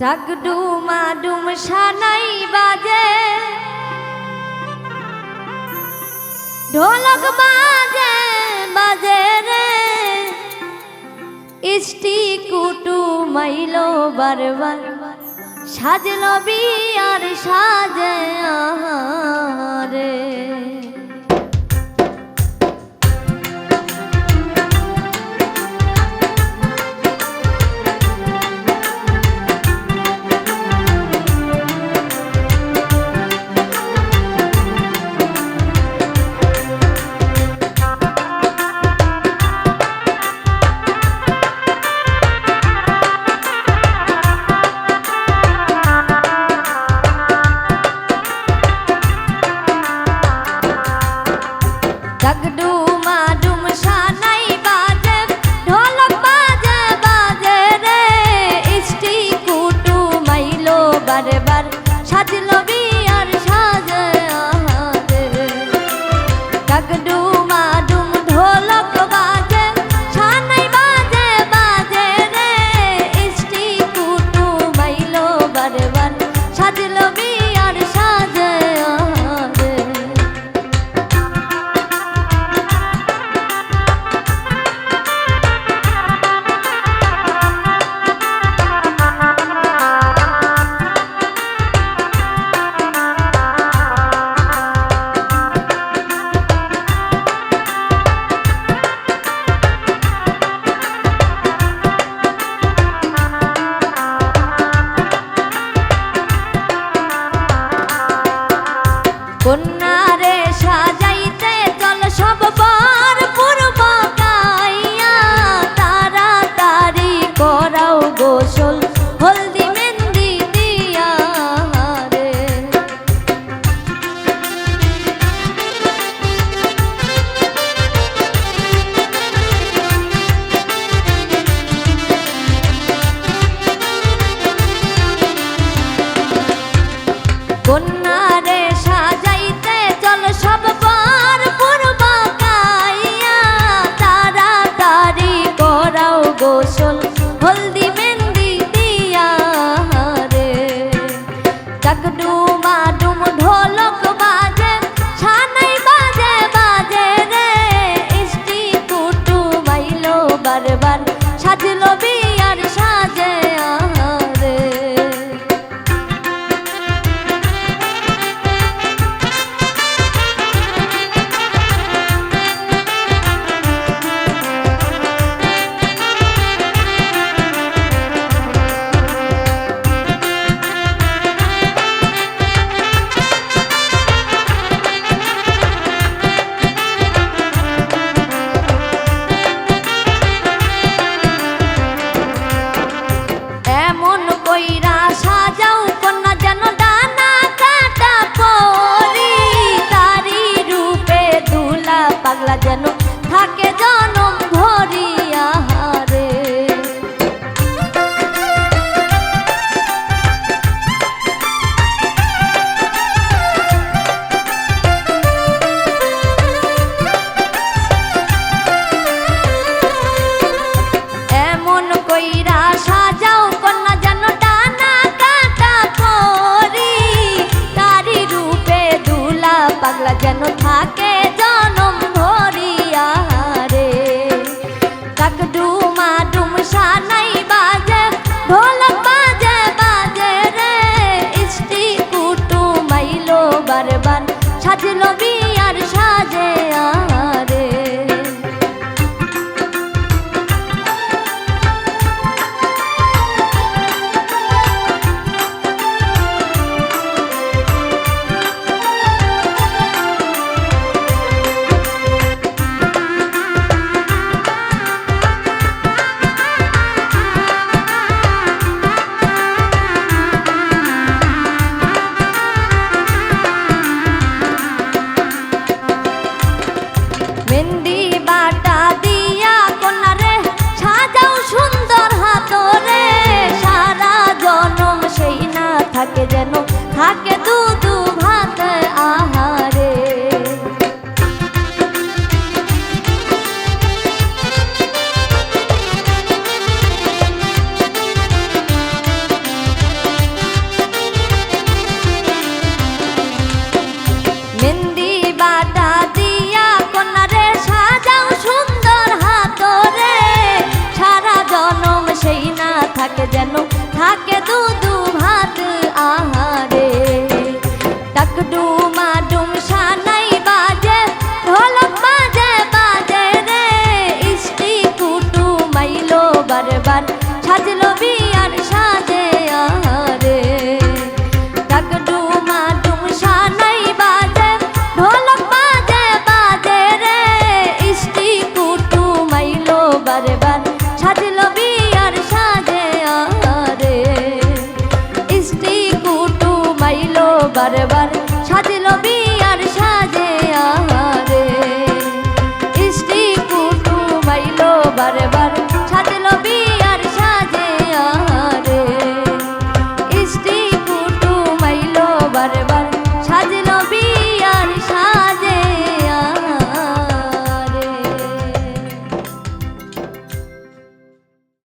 ডাক ডুমা ডুম সানাই বাজে। ঢোলক বাজে বাজে রে। ইষ্টি কুটু মাইলো বারবার। সাজলো বিয়ার সাজে রে কন্যারে সাজাইতে চল সব বার পূর্ব গাইয়া তাড়াতাড়ি করাও গোসল, হলদি মেহেন্দি দিয়া রে ডাকডুমা ডুম ঢোলক বাজে, ছানাই বাজে বাজে রে। ইষ্টি কুটু মাইলো বারবার, সাজলো বিয়ার সাজলো বিয়ে যেন থাকে দুধ